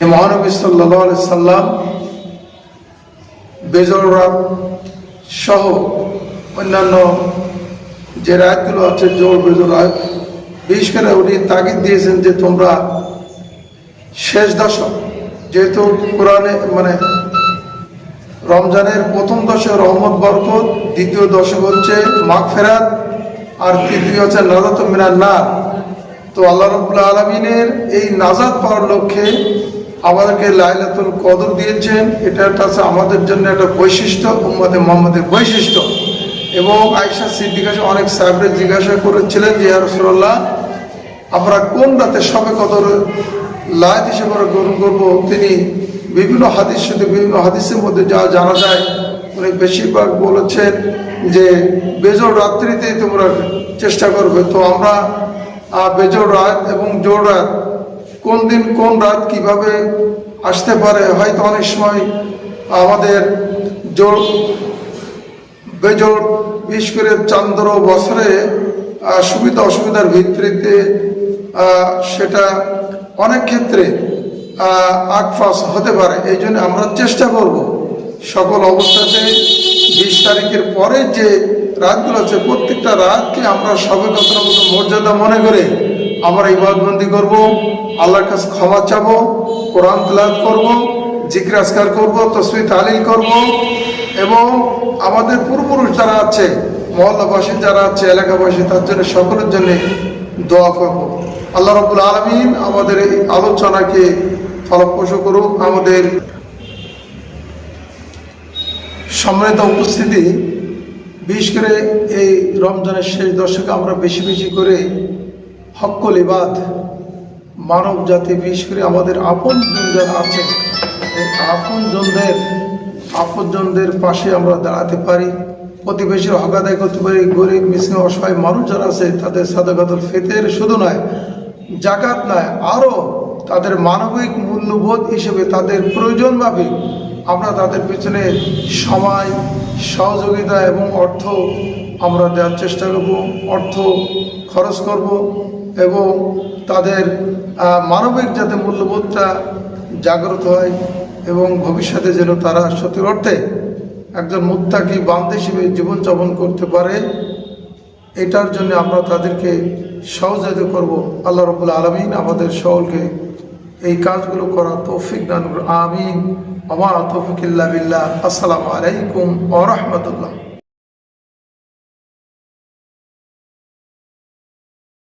এই মহানবী সাল্লাহ সাল্লাম বেজর রাত সহ অন্যান্য যে রায়তগুলো আছে জোর বেজর রায় বিশেষ করে উনি তাগিদ দিয়েছেন যে তোমরা শেষ দশক যেহেতু কোরআনে মানে রমজানের প্রথম দশক রহমত, বরকত, দ্বিতীয় দশক হচ্ছে মাঘ ফেরাত আর তৃতীয় হচ্ছে নাজাত মিনার নার। তো আল্লাহ রবুল্লা আলমিনের এই নাজাদ পাওয়ার লক্ষ্যে আমাদেরকে লাইলাতুল কদর দিয়েছেন। এটা একটা হচ্ছে আমাদের জন্য একটা বৈশিষ্ট্য উম্মদে মোহাম্মদের বৈশিষ্ট্য। এবং আয়সা সিদ্দিকা অনেক সাহেবরে জিজ্ঞাসা করেছিলেন যে রসুল্লাহ আমরা কোন রাতে সবে কদর লায়ত হিসেবে গ্রহণ করব? তিনি বিভিন্ন হাদিস সাথে বিভিন্ন হাদিসের মধ্যে যা জানা যায়, উনি বেশিরভাগ বলেছেন যে, বেজোর রাত্রিতেই তোমরা চেষ্টা করবে। তো আমরা বেজোর রাত এবং জোর রাত কোন দিন, কোন রাত কীভাবে আসতে পারে, হয়তো অনেক সময় আমাদের জোর বেজোর, বিশেষ করে চন্দ্র বছরে সুবিধা অসুবিধার ভিত্তিতে সেটা অনেক ক্ষেত্রে আকফাস হতে পারে। এই জন্য আমরা চেষ্টা করব সকল অবস্থাতে বিশ তারিখের পরে যে রাতগুলো আছে, প্রত্যেকটা রাতকে আমরা সবে কতটা মর্যাদা মনে করে আমরা ইবাদবন্দি করব, আল্লাহর কাছে ক্ষমা চাবো, কোরআন তেলাওয়াত করব জিজ্ঞাসকার করব তসবি তালিল করব, এবং আমাদের পূর্বপুরুষ যারা আছে, মহল্লাবাসী যারা আছে, এলাকাবাসী, তার জন্য, সকলের জন্য দোয়া করব। আল্লাহ রবুল আলমিন আমাদের এই আলোচনাকে ফলপ্রসূ করুক, আমাদের সম্মানিত উপস্থিতি, বিশেষ করে এই রমজানের শেষ দশকে আমরা বেশি বেশি করে হক্কল ইবাদ মানব জাতি বিশেষ করে আমাদের আপন যারা আছে। এই আপন জনদের আপন জনদের পাশে আমরা দাঁড়াতে পারি, প্রতিবেশীর হক আদায় করতে পারি, গরিব, মিসকিন, অসহায় মানুষ যারা আছে, তাদের সাদাকাতুল ফেতের শুধু নয় জাকাত নয়, আরও তাদের মানবিক মূল্যবোধ হিসেবে তাদের প্রয়োজন ভাবে আমরা তাদের পিছনে সময়, সহযোগিতা এবং অর্থ আমরা দেওয়ার চেষ্টা করব, অর্থ খরচ করব এবং তাদের মানবিক যাতে মূল্যবোধটা জাগ্রত হয় এবং ভবিষ্যতে যেন তারা সত্যি অর্থে একজন মুত্তাকি বান্ধ হিসেবে জীবনযাপন করতে পারে, এটার জন্য আমরা তাদেরকে সহযোগিতা করব। আল্লাহ রবুল আলমিন আমাদের সকলকে এই কাজগুলো করা তৌফিক করুন। আমিন। আমার তৌফিক বিল্লাহ। আসসালামু আলাইকুম ওয়া রাহমাতুল্লাহ।